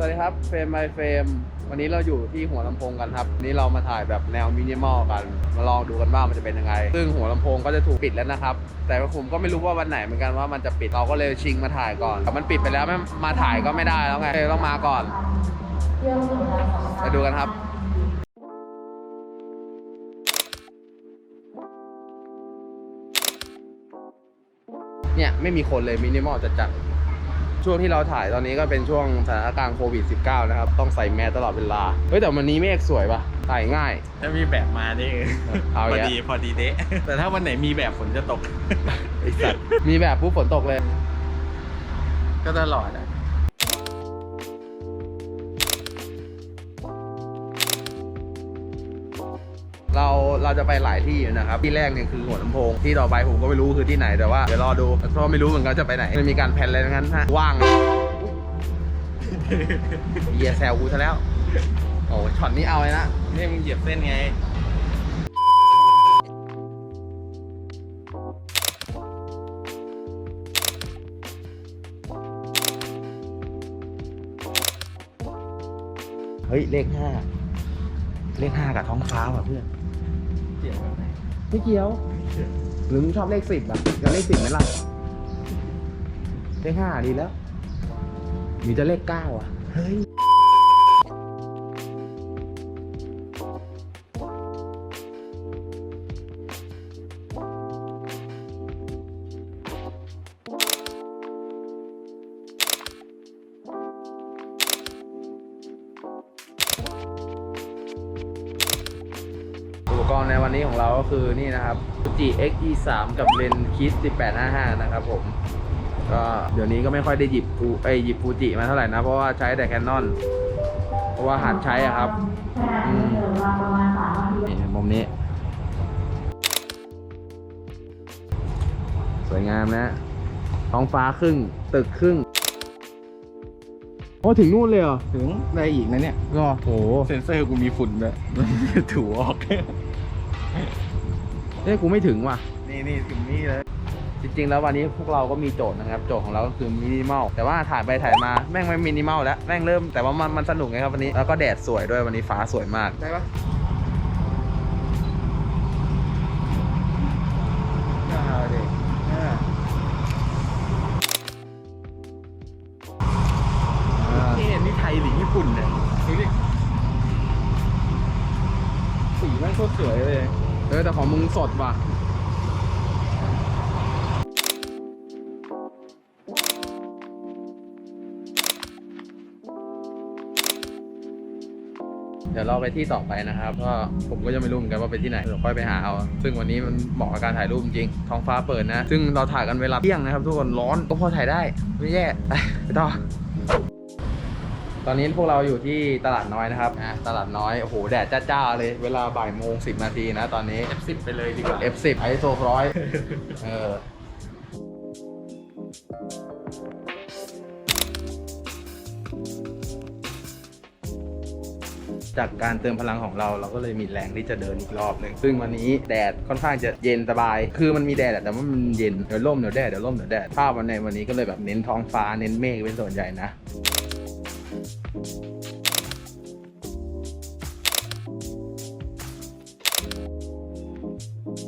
สวัสดีครับเฟรมไมเฟรมวันนี้เราอยู่ที่หัวลำโพงกันครับวันนี้เรามาถ่ายแบบแนวมินิมอลกัน มาลองดูกันว่ามันจะเป็นยังไง ซึ่งหัวลำโพงก็จะถูกปิดแล้วนะครับ แต่ผมก็ไม่รู้ว่าวันไหนเหมือนกันว่ามันจะปิดเราก็เลยชิงมาถ่ายก่อนแต่มันปิดไปแล้วไม่มาถ่ายก็ไม่ได้แล้วไงเลยต้องมาก่อนไปดูกันครับเนี่ยไม่มีคนเลยมินิมอลจะจัด ช่วงที่เราถ่ายตอนนี้ก็เป็นช่วงสถานการณ์โควิด -19 นะครับ ต้องใส่แมสตลอดเวลา เฮ้ย แต่วันนี้เมฆสวยปะถ่ายง่าย ถ้ามีแบบมานี่เอาพอีอกแล้วดีพอดีเดะแต่ถ้าวันไหนมีแบบฝนจะตกไอ้สัตว์มีแบบปุ๊บฝนตกเลย ก็ตลอด เราเราจะไปหลายที่อยู่นะครับที่แรกเนี่ยคือหัวลำโพงที่ต่อไปผมก็ไม่รู้คือที่ไหนแต่ว่าเดี๋ยวรอดูเพราะไม่รู้เหมือนกันจะไปไหนไม่มีการแพลนอะไรทั้งนั้นฮะว่างเยียแซวกูซะแล้วโอ้ช็อตนี้เอาเลยนะนี่มึงเหยียบเส้นไงเฮ้ย เลขห้า เลขห้ากับท้องฟ้าว่ะเพื่อนเกี่ยวกับ ไม่เกี่ยว หรือมึงชอบเลขสิบอะจะเลขสิบไหมล่ะ เลขห้าดีแล้ว มีจะเลขเก้าอะ เฮ้ย กรณ์ในวันนี้ของเราก็คือนี่นะครับ Fuji X-E 3 กับเลนส์ Kiss 1855 นะครับผม ก็เดี๋ยวนี้ก็ไม่ค่อยได้หยิบฟูเอ้ยหยิบฟูจิมาเท่าไหร่นะ เพราะว่าใช้แต่แคนนอนเพราะว่าหัดใช้อะครับอืมนี่มุมนี้ สวยงามนะ ท้องฟ้าครึ่ง ตึกครึ่ง โอ้ถึงนู่นเลยเหรอ ถึงได้อีกนะเนี่ยรอโห เซนเซอร์กูมีฝุ่นด้วย ถูออก เอ้ยกูไม่ถึงว่ะ นี่นี่ถึงนี่เลย จริงๆ แล้ววันนี้พวกเราก็มีโจทย์นะครับ โจทย์ของเราก็คือมินิมอล แต่ว่าถ่ายไปถ่ายมาแม่งไม่มินิมอลแล้ว แม่งเริ่มแต่ว่ามันมันสนุกไงครับวันนี้ แล้วก็แดดสวยด้วยวันนี้ฟ้าสวยมาก ได้ปะเอาดินี่นี่ไทยหรือญี่ปุ่นเนี่ยดูดิสีแม่งโคตรสวยเลย เออแต่ของมึงสดว่ะเดี๋ยวเราไปที่ต่อไปนะครับ ก็ผมก็ยังไม่รู้เหมือนกันว่าเป็นที่ไหนเดี๋ยวค่อยไปหาเอา ซึ่งวันนี้มันเหมาะกับการถ่ายรูปจริง ท้องฟ้าเปิดนะ ซึ่งเราถ่ายกันเวลาเที่ยงนะครับ ทุกคนร้อนก็พอถ่ายได้ ไม่แย่ไปต่อ ตอนนี้พวกเราอยู่ที่ตลาดน้อยนะครับนะตลาดน้อย โอ้โห แดดจ้าๆเลย เวลาบ่ายโมงสิบนาทีนะตอนนี้ F10 ไปเลยดีกว่า F10 ISO ร้อยเออจากการเติมพลังของเราเราก็เลยมีแรงที่จะเดินอีกรอบหนึ่งซึ่งวันนี้แดดค่อนข้างจะเย็นสบาย คือมันมีแดดแหละแต่ว่ามันเย็นเดี๋ยวร่มเดี๋ยวแดดเดี๋ยวร่มเดี๋ยวแดดภาพวันในวันนี้ก็เลยแบบเน้นท้องฟ้าเน้นเมฆเป็นส่วนใหญ่นะ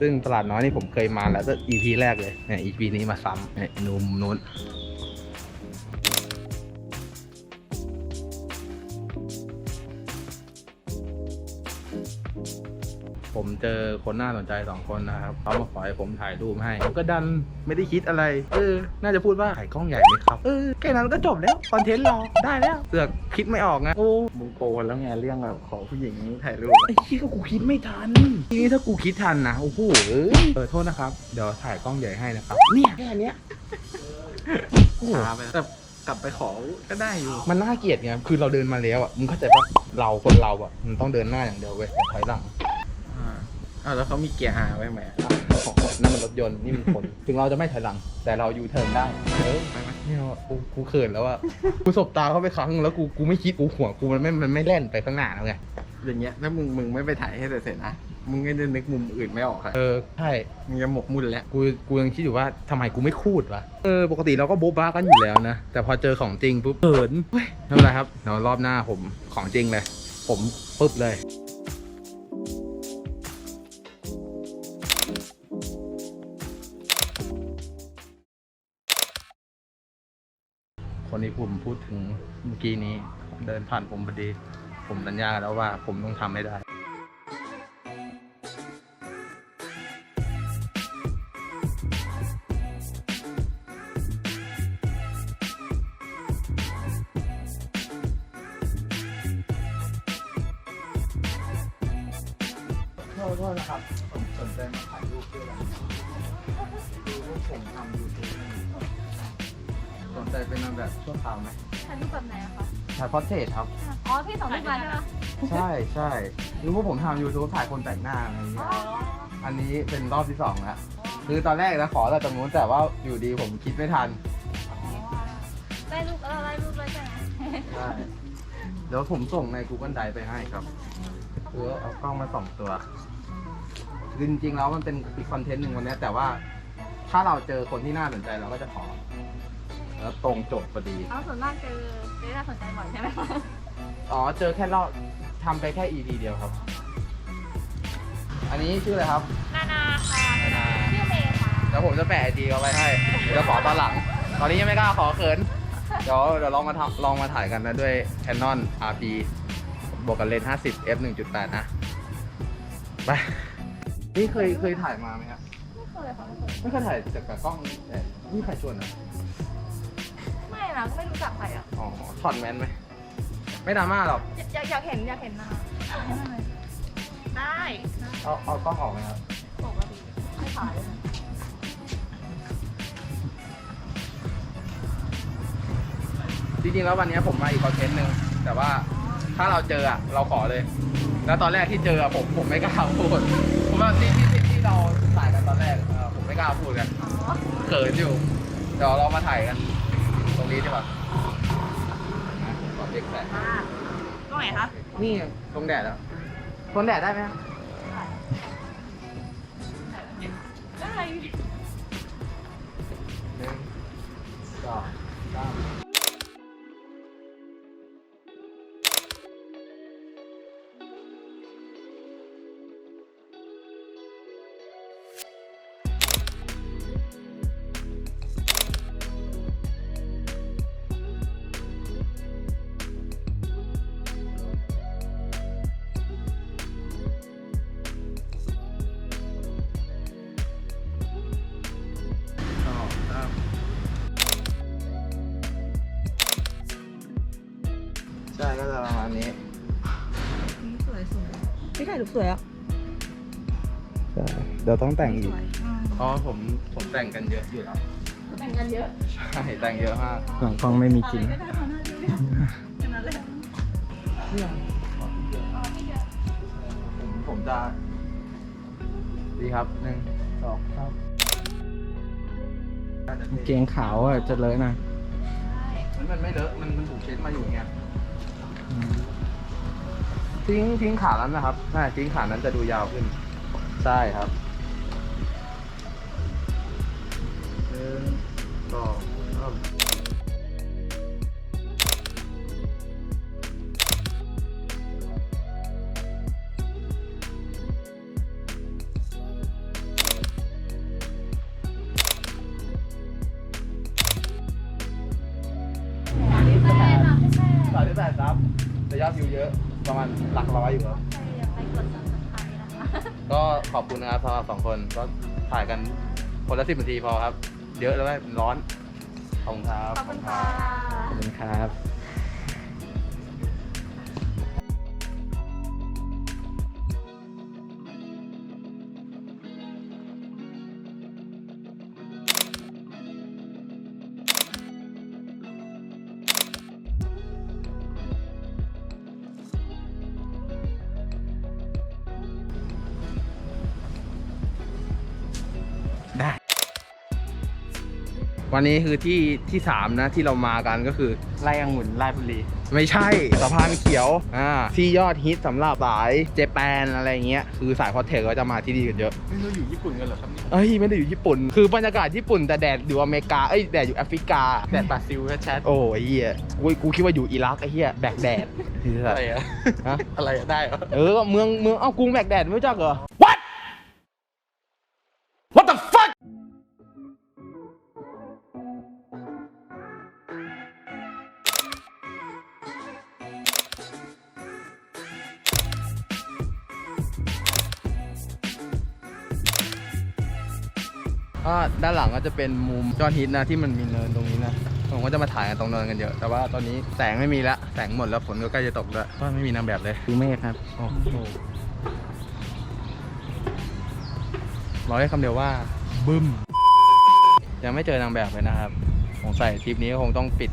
ซึ่งตลาดน้อยนี่ผมเคยมาแล้วก็ EP แรกเลยเนี่ย EP นี้มาซ้ำเนี่ยนุ่มนุ้น ผมเจอคนน่าสนใจสองคนนะครับเขามาขอให้ผมถ่ายรูปให้ผมก็ดันไม่ได้คิดอะไรเออน่าจะพูดว่าถ่ายกล้องใหญ่ไหมครับเออแค่นั้นก็จบแล้วคอนเทนต์เราได้แล้วเสือกคิดไม่ออกไงโอ้มึงโปรแล้วไงเรื่องแบบขอผู้หญิงถ่ายรูปไอ้ที่ก็กูคิดไม่ทันทีนี้ถ้ากูคิดทันนะโอ้โหเอ้ยเออโทษนะครับเดี๋ยวถ่ายกล้องใหญ่ให้นะครับเนี่ยแค่เนี้ยโอ้โหพาไปแต่กลับไปขอก็ได้อยู่ มันน่าเกลียดไง คือเราเดินมาแล้วอะ มึงเข้าใจปะเราคนเราอะ มันต้องเดินหน้าอย่างเดียวเว้ยอย่าถอยหลังอ่า อ้าวแล้วเขามีเกียร์อาไว้ไหมนั่นมันรถยนต์นี่มันคน ถึงเราจะไม่ถอยหลัง แต่เรายูเทิร์นได้เออไปไหมเนี่ยว่ะกูกูเขินแล้วอะกูสบตาเข้าไปครั้งแล้วกูกูไม่คิดกูหัวกูมันไม่มันไม่แล่นไปข้างหน้าแล้วไงอย่างเงี้ยถ้ามึงมึงไม่ไปถ่ายให้เสร็จๆนะมึงไม่ได้นึกมุมอื่นไม่ออกอะเออใช่มึงจะหมกมุ่นแล้วกูกูยังคิดอยู่ว่าทำไมกูไม่คูดวะเออปกติเราก็โบ๊ะบ้ากันอยู่แล้วนะแต่พอเจอของจริงปุ๊บเขินเฮ้ยไม่เป็นไรครับเดี๋ยวรอบหน้าผมของจริงเลย ผมปุ๊บเลย คนที่ผมพูดถึงเมื่อกี้นี้เดินผ่านผมพอดี ผมสัญญาแล้วว่าผมต้องทำให้ได้โทษโทษนะครับ ผมสนใจมาถ่ายรูปด้วยนะดูรูปผมทำยูทูบ นใจเป็นนางแบบชั่วคราวไหมถ่ายรูปแบบไหนอะคะถ่ายพอร์เทรตครับ อ๋อพี่ส่งรูปมาใช่ไหมใช่ใช่รู้ว่าผมทำ YouTube ถ่ายคนแต่งหน้าอะไรอย่างเงี้อ๋ยออันนี้เป็นรอบที่สองแล้วคือตอนแรกนะขอแต่ตรงนู้นแต่ว่าอยู่ดีผมคิดไม่ทันได้รูปเออได้รูปเลยใช่ไหมใช่เดี๋ยวผมส่งใน Google Drive ไปให้ครับคือเอากล้องมาสองตัวคือจริงๆแล้วมันเป็นอีกคอนเทนต์หนึ่งวันเนี้ยแต่ว่าถ้าเราเจอคนที่น่าสนใจเราก็จะขอ แล้วตรงโจทย์พอดี เอาส่วนมากเจอเจอน่าสนใจบ่อยใช่ไหมคะอ๋อ เจอแค่รอบทำไปแค่ EP เดียวครับ อันนี้ชื่ออะไรครับ นานาค่ะ นานา ชื่อเมย์ค่ะ เดี๋ยวผมจะแปะไอดีเอาไว้ให้ เดี๋ยวขอตอนหลัง ตอนนี้ยังไม่กล้าขอเขิน เดี๋ยวเดี๋ยวลองมาทำลองมาถ่ายกันนะด้วย Canon RP บวกกับเลนส์50 f 1.8 นะ ไป นี่เคยเคยถ่ายมาไหมครับ ไม่เคยค่ะไม่เคยไม่เคยถ่ายจากกับกล้องแต่นี่ใครชวนอะไม่ นะไม่รู้จักใครอะอ๋อถอดแมนไหม ไม่ดราม่าหรอกอยากอยากเห็นอยากเห็นนะได้เอาเอากล้องออกไหมครับ ปกติไม่ถ่ายเลยนะจริงๆแล้ววันนี้ผมมาอีกคอนเทนต์หนึ่งแต่ว่าถ้าเราเจออะเราขอเลย แล้วตอนแรกที่เจออะผมผมไม่กล้าพูดผมว่าที่ที่ที่ที่เราถ่ายกันตอนแรกเออผมไม่กล้าพูดกันอ๋อ เขินอยู่เดี๋ยวเรามาถ่ายกันต รงนี้ดีกว่านะขอเด็กแสงมาตรงไหนคะนี่ตรงแดดแล้วทนแดดได้ไหมครับได้หนึ่งสองสาม ถ่ายรูปสวยอะใช่เดี๋ยวต้องแต่งอีสกวยเพราะผมผมแต่งกันเยอะอยู่แล้วแต่งกันเยอะ ใช่แต่งเยอะมากหลังกล้องไม่มีจริงอะไรก็ได้ขอหน้าดูดิแค่นั้นแหละผมผมจะดีครับหนึ่งสองสามเกงขาวอะจะเลอะนะมันมันไม่เลอะมันมันถูกเช็ดมาอยู่ไง ทิ้งทิ้งขานั้นนะครับใช่ทิ้งขานั้นจะดูยาวขึ้น ใช่ครับหนึ่งสองสามสายที่แปดครับแต่ยอดวิวเยอะ ประมาณหลักร้อยอยู่ครับก็ขอบคุณนะครับสำหรับสองคนก็ถ่ายกันคนละสิบนาทีพอครับ เยอะแล้วไม่ร้อนขอบคุณครับขอบคุณค่ะ ขอบคุณครับ วันนี้คือที่ที่สามนะที่เรามากันก็คือ ไล่องุ่นราชบุรี ไม่ใช่สะพานเขียวอ่าที่ยอดฮิตสำหรับสายเจแปนอะไรเงี้ยคือสายพอดเทคก็จะมาที่นี่กันเยอะไม่รู้อยู่ญี่ปุ่นกันเหรอครับเนี่ยเอ้ยไม่ได้อยู่ญี่ปุ่น คือบรรยากาศญี่ปุ่นแต่แดดอยู่อเมริกาเอ้ยแดดอยู่แอฟริกา แต่บราซิลก็ชัดโอ้ยเฮียกูกูคิดว่าอยู่อิรักไอ้เฮียแบกแดดอะไรอะฮะอะไรอะได้เหรอเออเมืองเมืองเอ้ากรุงแบกแดดไม่รู้จักเหรอ ก็ด้านหลังก็จะเป็นมุมยอดฮิตนะที่มันมีเนินตรงนี้นะผมก็จะมาถ่ายกันตรงเนินกันเยอะ แต่ว่าตอนนี้แสงไม่มีละแสงหมดแล้วฝนก็ใกล้จะตกแล้วก็ไม่มีนางแบบเลยดูเมฆครับโอ้โหบอกได้คำเดียวว่าบึ้มยังไม่เจอนางแบบเลยนะครับสงสัยทริปนี้ก็คงต้องปิด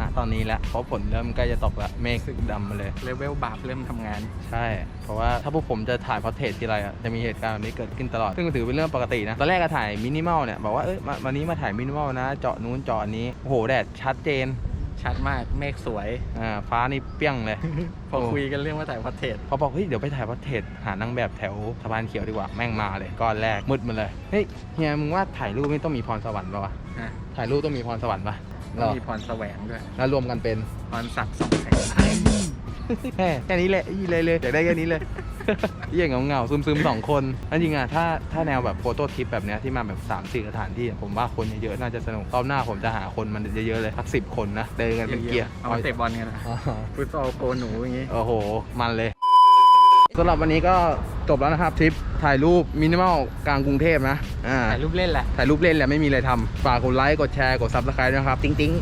นะตอนนี้แล้วเพราะฝนเริ่มใกล้จะตกแล้วเมฆดำมาเลย เลเวลบาปเริ่มทำงาน ใช่ เพราะว่าถ้าพวกผมจะถ่ายพอร์เทรตทีไรอะจะมีเหตุการณ์แบบนี้เกิดขึ้นตลอด ซึ่งถือเป็นเรื่องปกตินะ ตอนแรกก็ถ่ายมินิมอลเนี่ย บอกว่า เอ้ยมาวันนี้มาถ่ายมินิมอลนะ เจาะนู้นเจาะอันนี้ โอ้โห แดดชัดเจน ชัดมากเมฆสวย อ่า ฟ้านี่เปรี้ยงเลย พอคุยกันเรื่องว่าถ่ายพอร์เทรตพอบอกเฮ้ยเดี๋ยวไปถ่ายพอร์เทรตหานางแบบแถวสะพานเขียวดีกว่าแม่งมาเลยก้อนแรกมืดมาเลยเฮ้ยเฮียมึงว่าถ่ายรูปไม่ต้องมีพรสวรรค์ป่าวะนะถ่ายรูปต้องมีพรสวรรค์ป่ะเหรต้องอมีพรแสวงด้วยแล้วรวมกันเป็นพรศักดิ์สองแสงแค่แค่นี้แหละอีเลยเลยอยากได้แค่นี้เลย เยี่ยงเงาๆซึมๆสองคนอันจริงอะถ้าถ้าแนวแบบโฟโต้ทริปแบบเนี้ยที่มาแบบ3ามสี่สถานที่อะผมว่าคนเยอะๆน่าจะสนุกรอบหน้าผมจะหาคนมันเยอะๆเลยสักสิบคนนะเดินกันเป็นเกียร์ เอามาเตะบอลกันนะอ๋อฟุตซอลโกหนูอย่างงี้ โอ้โห มันเลยสำหรับวันนี้ก็จบแล้วนะครับทริปถ่ายรูปมินิมอลกลางกรุงเทพนะ อ่าถ่ายรูปเล่นแหละถ่ายรูปเล่นแหละไม่มีอะไรทำฝากกดไลค์กดแชร์กดซับสไครต์ด้วยนะครับ ติ๊งติ๊ง